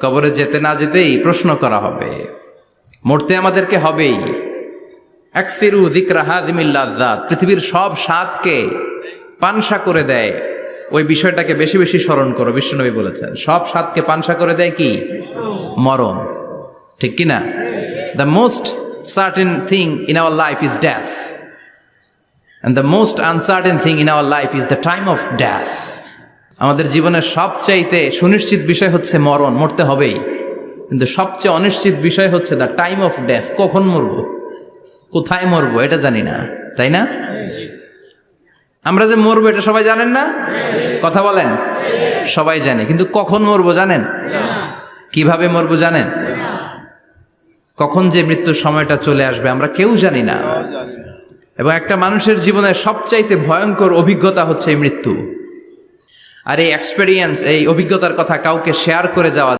কবরে যেতে না যেতেই প্রশ্ন করা হবে। মরতে আমাদেরকে হবেই। একসিরু জিকরা হাজিমিল্লাজাত পৃথিবীর সব স্বাদকে পানসা করে দেয়। ওই বিষয়টাকে বেশি বেশি স্মরণ করো, বিশ্বনবী বলেছেন। সব স্বাদকে পানসা করে দেয় কি? মরণ। ঠিক কি না the most certain thing in our life is death and the most uncertain thing in our life is the time of death আমাদের জীবনের সবচাইতে সুনিশ্চিত বিষয় হচ্ছে মরণ, মরতে হবেই। কিন্তু সবচেয়ে অনিশ্চিত বিষয় হচ্ছে দ্য টাইম অফ ডেথ কখন মরবো? কোথায় মরব? এটা জানি না, তাই না? আমরা যে মরবো, এটা সবাই জানেন না? কথা বলেন। সবাই জানে, কিন্তু কখন মরবো জানেন? কীভাবে মরবো জানেন? কখন যে মৃত্যুর সময়টা চলে আসবে, আমরা কেউ জানি না। এবং একটা মানুষের জীবনের সবচাইতে ভয়ঙ্কর অভিজ্ঞতা হচ্ছে এই মৃত্যু। আর এই এক্সপেরিয়েন্স এই অভিজ্ঞতার কথা কাউকে শেয়ার করে যাওয়া